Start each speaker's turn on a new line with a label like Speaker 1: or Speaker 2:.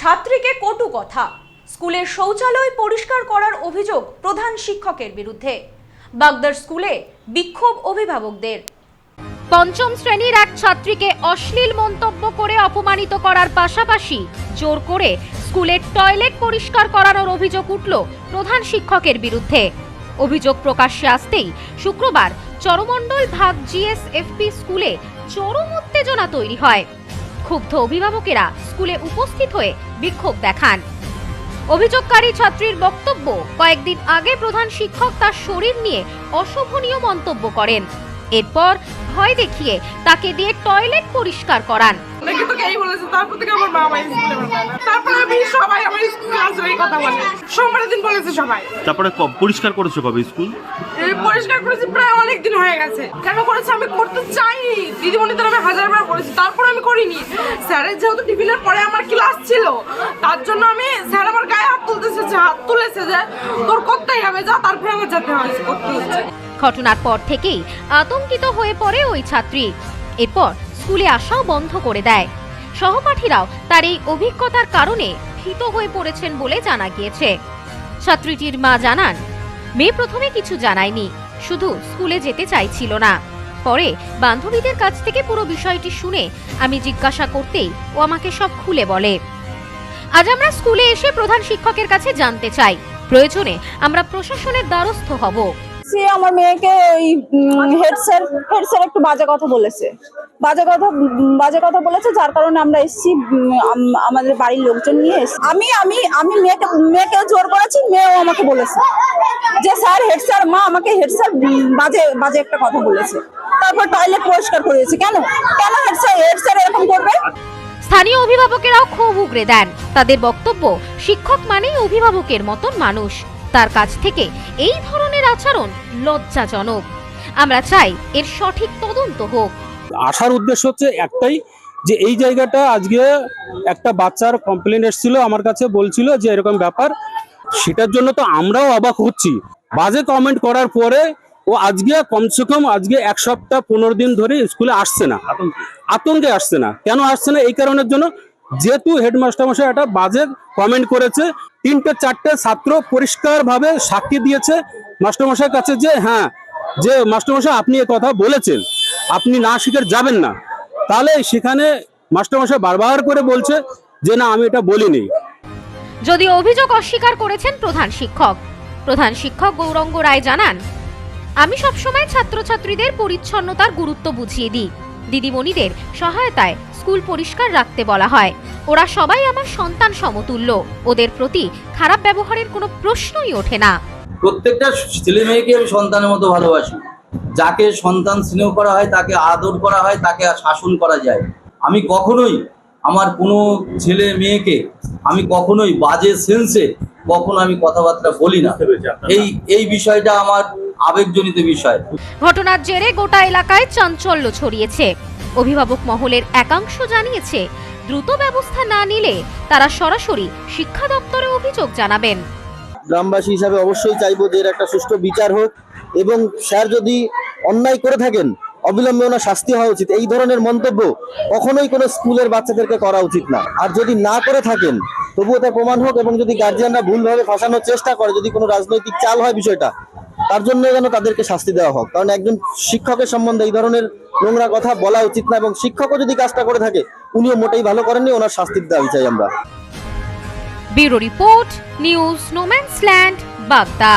Speaker 1: ছাত্রীকে কটু কথা। স্কুলের শৌচালয় পরিষ্কার করার অভিযোগ প্রধান শিক্ষকের বিরুদ্ধে। বাগদার স্কুলে বিক্ষোভ অভিভাবকদের।
Speaker 2: পঞ্চম শ্রেণির এক ছাত্রীকে অশ্লীল মন্তব্য করে অপমানিত করার পাশাপাশি জোর করে স্কুলের টয়লেট পরিষ্কার করানোর অভিযোগ উঠল প্রধান শিক্ষকের বিরুদ্ধে। অভিযোগ প্রকাশ্যে আসতেই শুক্রবার চরমণ্ডল ভাগ জিএসএফপি স্কুলে চরম উত্তেজনা তৈরি হয়। ক্ষুব্ধ অভিভাবকেরা স্কুলে উপস্থিত হয়ে বিক্ষোভ দেখান। অভিযোগকারী ছাত্রীর বক্তব্য কয়েকদিন আগে প্রধান শিক্ষক তার শরীর নিয়ে অশোভনীয় মন্তব্য করেন। এরপর ভয় দেখিয়ে তাকে দিয়ে টয়লেট পরিষ্কার করান।
Speaker 3: তারপর থেকে আমার মা আমার স্কুলে তারপর আমি সবাই আমার স্কুলে আসবে এই কথা বলে। সোমবারের দিন বলেছে সবাই।
Speaker 4: তারপরে পরিষ্কার করেছ কবে স্কুল?
Speaker 3: পরিষ্কার করেছি প্রায় অনেক দিন হয়ে গেছে। কেন করেছে আমি করতে চাইনি। দিদিমণিদের আমি হাজারবার করেছি তারপর আমি করিনি। স্যারের যেহেতু টিফিনের পরে আমার ক্লাস ছিল তার জন্য আমি স্যার আমার গায়ে হাত তুলতেছে হাত তুলেছে যে তোর করতেই হবে যা তারপরে আমার যেতে হয় করতে হচ্ছে।
Speaker 2: ঘটনার পর থেকেই আতঙ্কিত হয়ে পড়ে ওই ছাত্রী। এরপর স্কুলে আসাও বন্ধ করে দেয়। সহপাঠীরাও তার এই অভিজ্ঞতার কারণে ভীত হয়ে পড়েছেন বলে জানা গিয়েছে। ছাত্রীটির মা জানান, মেয়ে প্রথমে কিছু জানায়নি, শুধু স্কুলে যেতে চাইছিল না। পরে বান্ধবীদের কাছ থেকে পুরো বিষয়টি শুনে আমি জিজ্ঞাসা করতেই ও আমাকে সব খুলে বলে, আজ আমরা স্কুলে এসে প্রধান শিক্ষকের কাছে জানতে চাই। প্রয়োজনে আমরা প্রশাসনের দ্বারস্থ হব।
Speaker 5: সে আমার মেয়েকে ওই হেড স্যার হেড স্যার একটু বাজে কথা বলেছে। বাজে কথা বাজে কথা বলেছে, যার কারণে আমরা এসছি আমাদের বাড়ির লোকজন নিয়ে এসেছি। আমি আমি আমি মেয়েকে মেয়েকে জোর করেছি, মেয়েও আমাকে বলেছে যে, স্যার হেড স্যার মা আমাকে হেড স্যার বাজে বাজে একটা কথা বলেছে। তারপর টয়লেট পরিষ্কার করেছে কেন? কেন হেড স্যার হেড স্যার এরকম করবে?
Speaker 2: স্থানীয় অভিভাবকেরাও ক্ষোভ উগরে দেন। তাদের বক্তব্য, শিক্ষক মানেই অভিভাবকের মতন মানুষ। তার কাছ থেকে এই ধরনের আচরণ লজ্জাজনক। আমরা চাই এর সঠিক তদন্ত হোক।
Speaker 6: আসার উদ্দেশ্য হচ্ছে একটাই যে এই জায়গাটা আজকে একটা বাচ্চার কমপ্লেন এসেছিল আমার কাছে বলছিল যে এরকম ব্যাপার। সেটার জন্য তো আমরাও অবাক হচ্ছি। বাজে কমেন্ট করার পরে ও আজকে কমসে কম আজকে এক সপ্তাহ পনেরো দিন ধরে স্কুলে আসছে না। আতঙ্কে আসছে না। কেন আসছে না? এই কারণের জন্য যেহেতু হেডমাস্টার মশাই একটা বাজে কমেন্ট করেছে, তিনটে চারটে ছাত্র পরিষ্কারভাবে সাক্ষী দিয়েছে মাস্টারমশাইয়ের কাছে যে হ্যাঁ যে মাস্টারমশাই আপনি এ কথা বলেছেন, আপনি না স্বীকার যাবেন না। তাহলে সেখানে মাস্টারমশাই বারবার করে বলছে যে, না, আমি এটা বলিনি।
Speaker 2: যদি অভিযোগ অস্বীকার করেছেন প্রধান শিক্ষক। প্রধান শিক্ষক গৌরঙ্গ রায় জানান, আমি সবসময় ছাত্রছাত্রীদের পরিচ্ছন্নতার গুরুত্ব বুঝিয়ে দিই। দিদিমণিদের সহায়তায় স্কুল পরিষ্কার রাখতে বলা হয়। ওরা সবাই আমার সন্তান সমতুল্য। ওদের প্রতি খারাপ ব্যবহারের কোনো প্রশ্নই ওঠে না।
Speaker 7: প্রত্যেকটা ছেলে মেয়েকে আমি সন্তানের মতো ভালোবাসি। যাকে সন্তান স্নেহ করা হয় তাকে আদর করা হয় তাকে শাসন করা যায়। আমি কখনোই আমার কোনো ছেলে মেয়েকে আমি কখনোই বাজে সেন্সে কখনো আমি কথাবার্তা বলি না। এই এই বিষয়টা আমার আবেগজনিত বিষয়।
Speaker 2: ঘটনার জেরে গোটা এলাকায় চাঞ্চল্য ছড়িয়েছে। অভিভাবক মহলের একাংশ জানিয়েছে দ্রুত ব্যবস্থা না নিলে তারা সরাসরি শিক্ষা দপ্তরে অভিযোগ জানাবেন।
Speaker 8: গ্রামবাসী হিসাবে অবশ্যই চাইব যে এর একটা সুষ্ঠু বিচার হোক এবং স্যার যদি অন্যায় করে থাকেন অবিলম্বে ওনার শাস্তি হওয়া উচিত। এই ধরনের মন্তব্য কখনোই কোনো স্কুলের বাচ্চাদেরকে করা উচিত না। আর যদি না করে থাকেন তবুও তা প্রমাণ হোক এবং যদি গার্জিয়ানরা ভুলভাবে ফাঁসানোর চেষ্টা করে যদি কোনো রাজনৈতিক চাল হয় বিষয়টা তার জন্য যেন তাদেরকে শাস্তি দেওয়া হোক। কারণ একজন শিক্ষকের সম্বন্ধে এই ধরনের নোংরা কথা বলা উচিত না এবং শিক্ষকও যদি কাজটা করে থাকে, উনিও মোটেই ভালো করেননি, ওনার শাস্তি দাবি চাই আমরা।
Speaker 2: Bureau report, news no man's land Bagda.